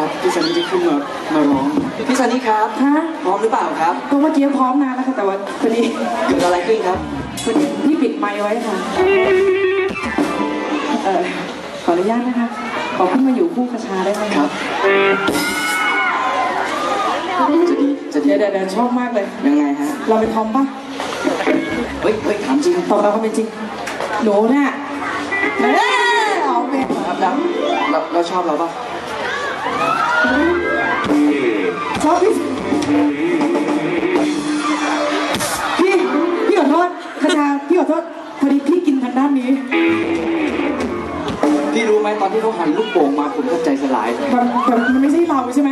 ครับพี่ซันนี่จะขึ้นมามาร้องพี่ซันนี่ครับฮะพร้อมหรือเปล่าครับก็เมื่อกี้พร้อมนานแล้วค่ะแต่ว่าพอดีเกิดอะไรขึ้นครับพอดีพี่ปิดไมค์ไว้ค่ะเออขออนุญาตนะคะ ขอขึ้นมาอยู่คู่กระชาได้ไหมครับจะดีจะดีเดี๋ยวเดี๋ยวเดี๋ยวชอบมากเลยยังไงฮะเราเป็นทอมป่ะเฮ้ยเฮ้ยถามจริงตอบเราความเป็นจริงหนูน่ะเอ๊ะเอาเป็นครับแล้วเราเราชอบเราป่ะ ชอบพี่พี่พี่ขอโทษกระชาพี่ขอโทษพอดีพี่กินทางด้านนี้พี่รู้ไหมตอนที่เขาหันลูกโป่งมาผมก็ใจสลายเลยมันมันไม่ใช่เราใช่ไหม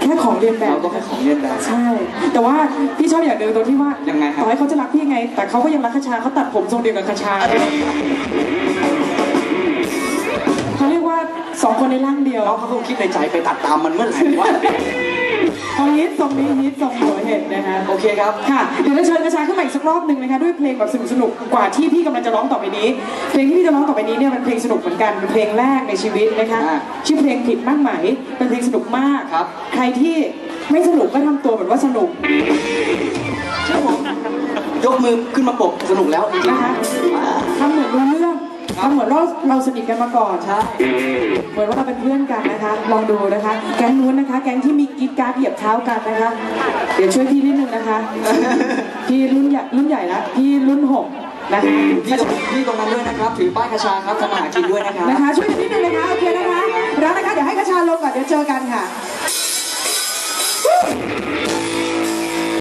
แค่ของเรียนแบบเราก็แค่ของเล่นแบบใช่ แต่ว่าพี่ชอบอย่างเดิมตรงที่ว่ายังไงครับต่อให้เขาจะรักพี่ยังไง แต่เขาก็ยังรักคชาเขาตัดผมทรงเดียวกับคชาเขา สองคนในร่างเดียวน้องเขาคงคิดในใจไปตัดตามมันเมื่อไหร่วะพอฮิตทรงนี้ฮิตทรงหัวเห็ดนะคะโอเคครับ ค่ะเดี๋ยวเราเชิญกระชาขึ้นมาอีกสักรอบหนึ่งนะคะด้วยเพลงแบบสนุกๆกว่าที่พี่กำลังจะร้องต่อไปนี้ เพลงที่พี่จะร้องต่อไปนี้เนี่ยเป็นเพลงสนุกเหมือนกันเป็นเพลงแรกในชีวิตนะคะอ่าชื่อเพลงผิดมากไหมายเป็นเพลงสนุกมากครับ ใครที่ไม่สนุกก็ทำตัวเหมือนว่าสนุกเชื่อผมยกมือขึ้นมาปกสนุกแล้วจริงนะคะๆอ่าทำเหมือนรู้เรื่อง ทำเหมือนเราเราสนิทกันมาก่อนใช่เหมือนว่าเราเป็นเพื่อนกันนะคะ ลองดูนะคะ แก๊งนู้นนะคะ แก๊งที่มีกรีดกราร์ดเหยียบเท้ากันนะคะ เดี๋ยวช่วยพี่นิดนึงนะคะ พี่รุ่นใหญ่รุ่นใหญ่ละพี่รุ่นหกนะคะ พี่ตรงพี่ตรงนั้นด้วยนะครับ ถือป้ายกระชาครับทำอาหารกินด้วยนะครับ นะคะ ช่วยกันนิดนึงนะคะ โอเคนะคะ แล้วนะคะ เดี๋ยวให้กระชาลงก่อน เดี๋ยวเจอกันค่ะ